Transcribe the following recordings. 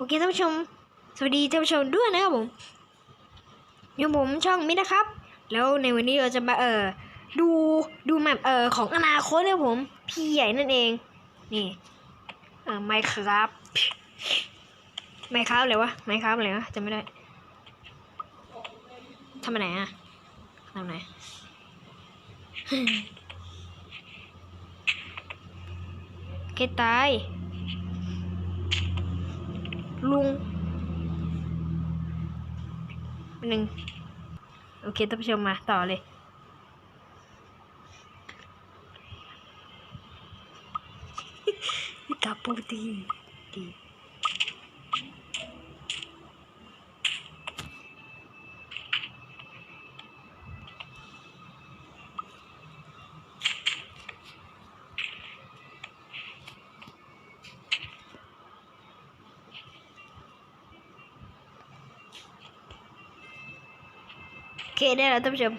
โอเคท่านผู้ชม สวัสดีท่านผู้ชมด้วยนะครับผมอยู่ผมช่องมิตรนะครับ แล้วในวันนี้เราจะมาเอ่อดูดูแมปเอ่อของอนาคตนะครับผม พี่ใหญ่นั่นเอง นี่เอ่อไมครับไมครับอะไรวะไมครับอะไรวะจำไม่ได้ทำไปไหนอะทำไหนเคตาย ลุงหนึ่งโอเคท่านผู้ชมมาต่อเลยกาปูตีดี เคได้แล้วท่านผู้ชม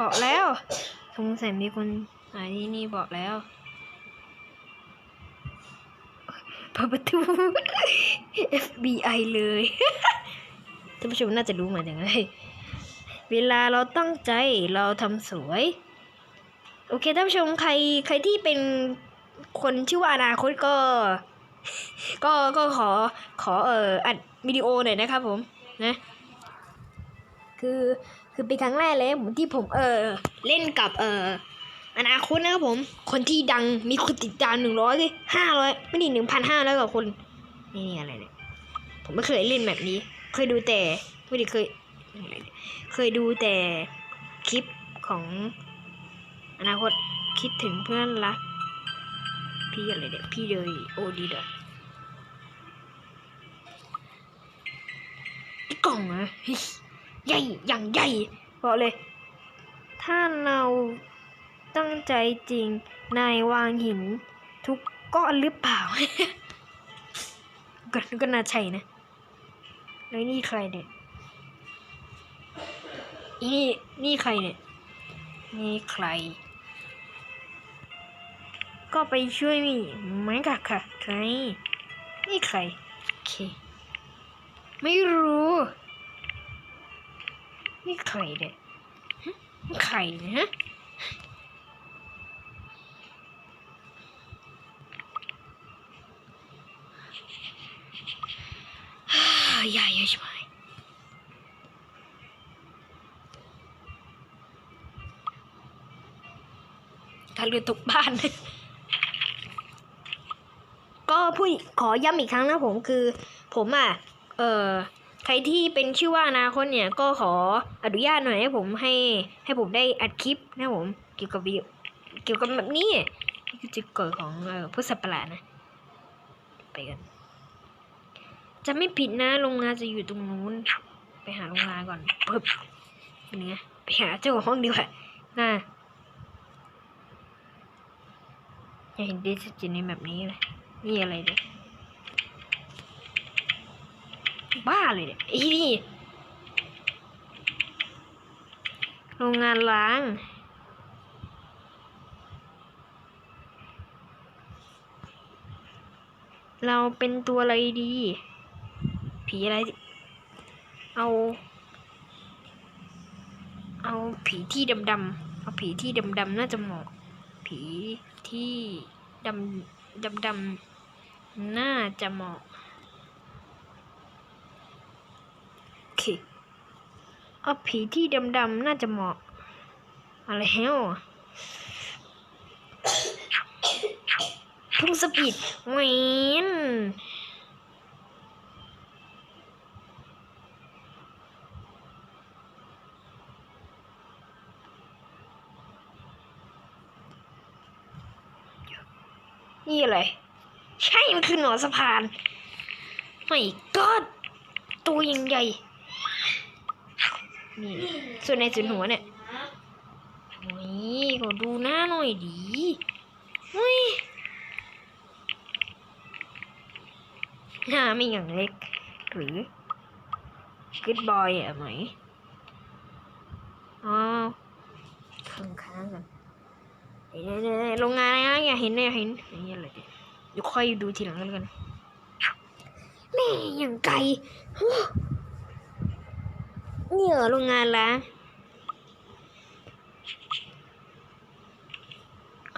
บอกแล้วสงสัยมีคนหาที่นี่บอกแล้วเปิดประตู FBI เลยท่านผู้ชมน่าจะรู้เหมือนกันเลยเวลาเราตั้งใจเราทำสวย โอเคท่านผู้ชมใครใครที่เป็นคนชื่อว่าอนาคตก็ ก็ก็ขอขอเอ่ออัดวิดีโอหน่อยนะครับผมนะคือคือเป็นครั้งแรกเลยผมที่ผมเออเล่นกับเอออนาคตนะครับผม คนที่ดังมีคนติดตามหนึ่งร้อยห้าร้อยไม่ดีหนึ่งพันห้าร้อยกว่าคน นี่อะไรเนี่ย ผมไม่เคยเล่นแบบนี้ เคยดูแต่ไม่ได้เคย เคยดูแต่คลิปของอนาคตคิดถึงเพื่อนรักพี่อะไรเนี่ยพี่เลยโอดีเด้อ กล่องเหรอะใหญ่อย่างใหญ่บอกเลย ถ้าเราตั้งใจจริงนายวางหินทุกก้อนหรือเปล่า ก็ก็น่าใช่นะ แล้วนี่ใครเนี่ยนี่นี่ใครเนี่ย นี่ใคร ก็ไปช่วยมีไหมกะค่ะ ใคร นี่ใคร โอเค ไม่รู้ นี่ใครเนี่ยฮะนี่ใครเนี่ยฮะฮ่าใหญ่ใช่ไหมถ้าเรือตกบ้านก็พูดขอย้ำอีกครั้งนะผมคือ ผมอะ เอ่อใครที่เป็นชื่อว่านาคตเนี่ยก็ขออนุญาตหน่อยให้ผมให้ให้ผมได้อัดคลิปนะผมเกี่ยวกับวิวเกี่ยวกับแบบนี้นี่คือจุดเกิดของเอ่อพุทธศักราชนะ ไปกันจะไม่ผิดนะโรงงานจะอยู่ตรงนู้น ไปหาโรงงานก่อนเพิ่บเป็นไงไปหาเจ้าของห้องดีกว่าน่าอยาเห็นดิสจินในแบบนี้เลยนี่อะไรเนี่ย บ้าเลยเนี่ยไอ้นี่โรงงานล้าง เราเป็นตัวอะไรดี ผีอะไร เอา เอาผีที่ดำๆเอาผีที่ดำๆน่าจะเหมาะ ผีที่ดำดำๆน่าจะเหมาะ โอเอาผีที่ดำๆน่าจะเหมาะ อะไรเฮลพุ่งสปีดแหวนนี่อะไร ใช่ มันคือหนอนสะพานไม่ก็ตัวยังใหญ่ นี่ส่วนในส่วนหัวเนี่ยโอ้ยขอดูหน้าหน่อยดีเฮ้ยหน้าไม่อย่างเล็ก หรือ Good boy อะไหมอ๋อข้างข้างๆกันเอเนี่ยๆๆโรงงานอะไรนะอย่าเห็นอย่าเห็นอย่างเงี้ยเลยเดี๋ยวค่อยดูทีหลังก็แล้วกันแม่อย่างไกล นี่เหรอโรงงานล้าง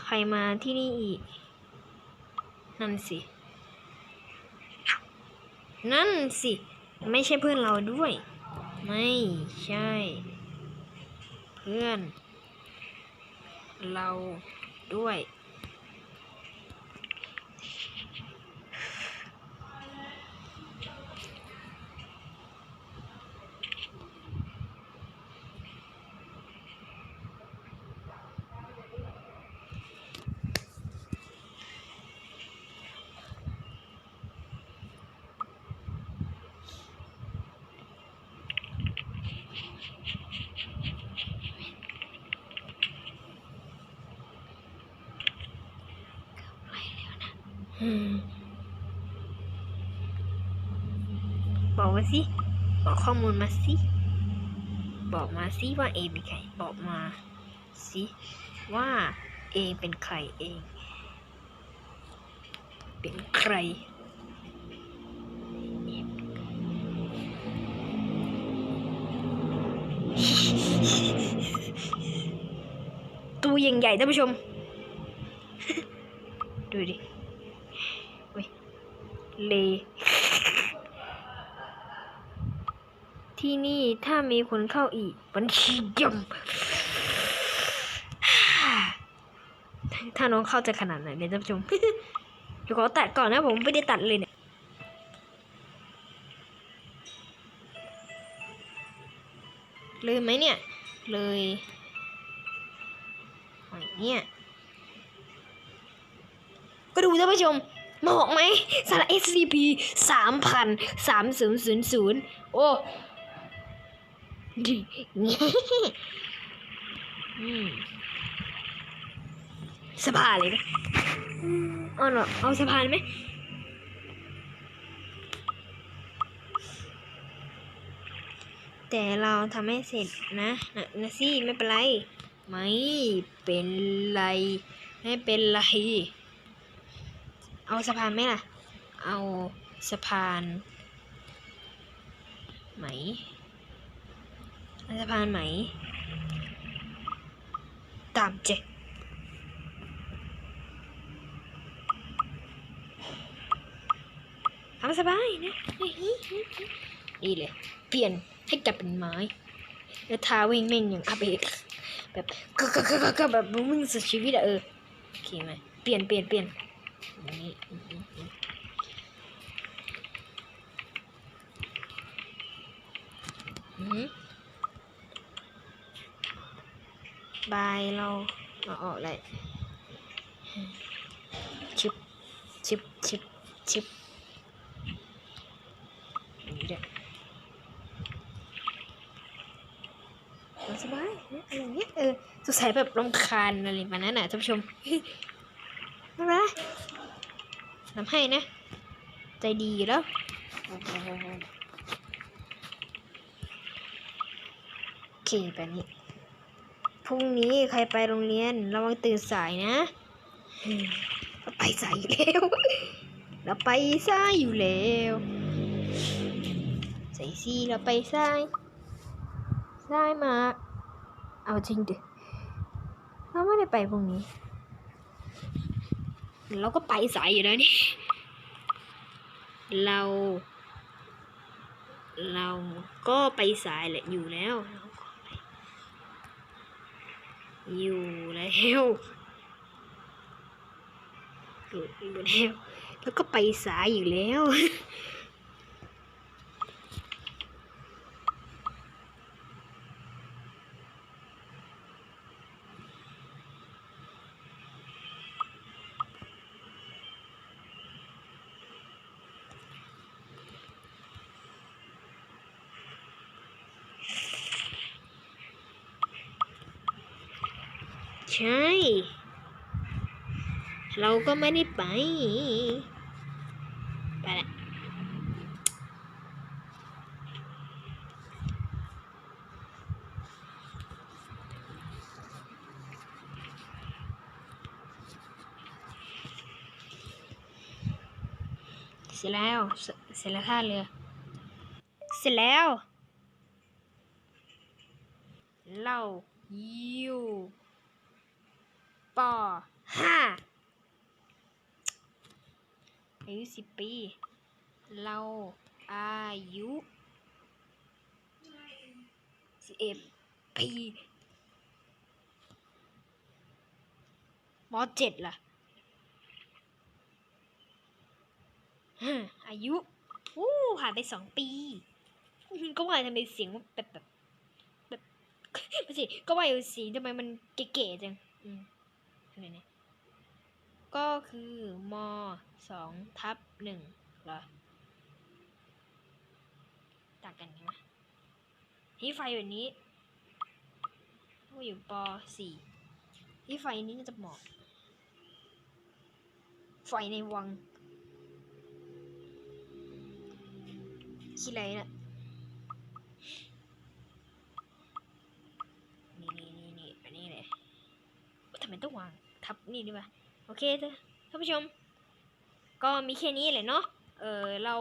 ใครมาที่นี่อีก นั่นสิ นั่นสิ ไม่ใช่เพื่อนเราด้วย ไม่ใช่ เพื่อน เราด้วย อืม บอกมาสิ บอกข้อมูลมาสิ บอกมาสิว่าเอเป็นใคร บอกมาสิว่าเอเป็นใครเอง เป็นใครตัวใหญ่ท่านผู้ชม ดูดิ เล ที่นี่ถ้ามีคนเข้าอีก บัญชีย่อมถ้าน้องเข้าจะขนาดไหนเนี่ยท่านผู้ชมเดี๋ยวขอตัดก่อนนะผมไม่ได้ตัดเลยเนี่ยเลยไหมเนี่ย เลยหอยเนี่ย ก็ดูท่านผู้ชม เหมาะไหมสาระ SCP สามพันสามศูนย์ศูนย์ศูนย์โอ้ดิอืมสะพานเลยนะเอาหนอเอาสะพานไหมแต่เราทำให้เสร็จนะนะนะสิไม่เป็นไร ไม่เป็นไร ไม่เป็นไร เอาสะพานไหมล่ะ เอาสะพานไหมเอาสะพานไหม ตามเจทำสบายนะ นี่เลย เปลี่ยนให้กลายเป็นไม้ แล้วทาวิ่งเม่งอย่างอาเบกแบบก็ก็ก็ก็แบบมึงสุดชีวิตอะเออ โอเคไหมเปลี่ยนเปลี่ยนเปลี่ยนย่าง นี้อืมอืมอืมอืมบายเราเราออกเลยชิบชิบชิบชิบอย่างนี้เด้อเอาสบายอะไรเงี้ยเออสงสัยแบบรำคาญอะไรแบบนั้นน่ะท่านผู้ชมไม่เป็นไร ทำให้นะ ใจดีแล้วโอเคแบบนี้ พรุ่งนี้ใครไปโรงเรียน ระวังตื่นสายนะเราไปสายอยู่แล้วเราไปสายอยู่แล้วใส่ซีเราไปสายได้มา เอาจริงดิเราไม่ได้ไปพรุ่งนี้ เราก็ไปสายอยู่แล้วนี่ เรา เราก็ไปสายแหละอยู่แล้วอยู่แล้วอยู่อยู่แล้วแล้วก็ไปสายอยู่แล้ว ใช่ เราก็ไม่ได้ไป ไปละเสร็จแล้ว เสร็จแล้วท่าเรือ เสร็จแล้ว เรา ปห้าอายุสิบปี เราอายุสิบเอ็ดปีมเจ็ดล่ะอายุอู้ผ่านไปสองปี ก็ว่าทำไมเสียงมันแบบแบบแบบไม่ใช่ก็ว่าอยู่สีทำไมมันเก๋ๆจัง อืม ก็คือมสองทับหนึ่งเหรอ ต่างกันใช่ไหมที่ไฟแบบนี้ก็อยู่ปสี่ที่ไฟนี้น่าจะเหมาะไฟในวังคิดอะไรนะนี่นี่นี่นี่อันนี้เลยทำไมต้องวาง ทับ นี่ดีป่ะโอเคท่านผู้ชม ก็มีแค่นี้แหละเนาะเออเรา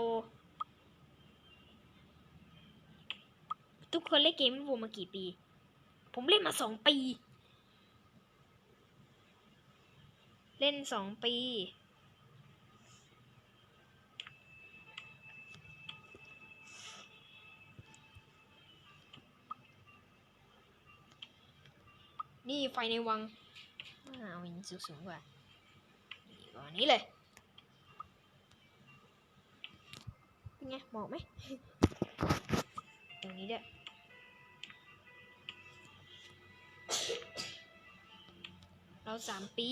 ทุกคนเล่นเกมวิวมากี่ปี ผมเล่นมาสองปี เล่นสองปีนี่ไฟในวัง เอาอินสูงๆกว่านี่ก่อนนี้เลยเป็นไงเหมาะไหมตรงนี้ด้วยเราสามปี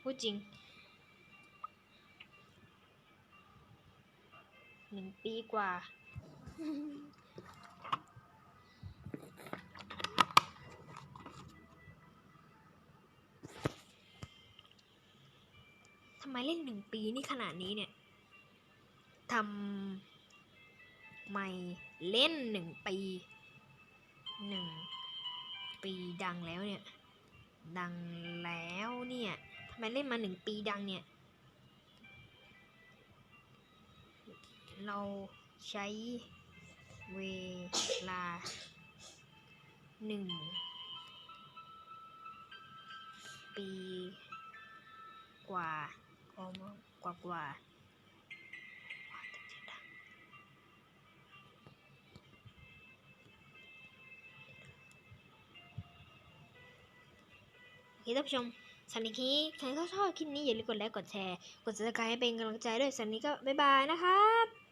พูดจริงหนึ่งปีกว่า ทำไมเล่นหนึ่งปีนี่ขนาดนี้เนี่ยทำไมเล่นหนึ่งปีหนึ่งปีดังแล้วเนี่ย ดังแล้วเนี่ยทำไมเล่นมาหนึ่งปีดังเนี่ย เราใช้เวลาหนึ่งปีกว่า กว่ากว่าโอเคท่านผู้ชมสำหรับคลิปนี้ใครก็ชอบคลิปนี้อย่าลืมกดไลค์กดแชร์ กด subscribe ให้เป็นกำลังใจด้วยสำหรับนี้ก็บ๊ายบายนะครับ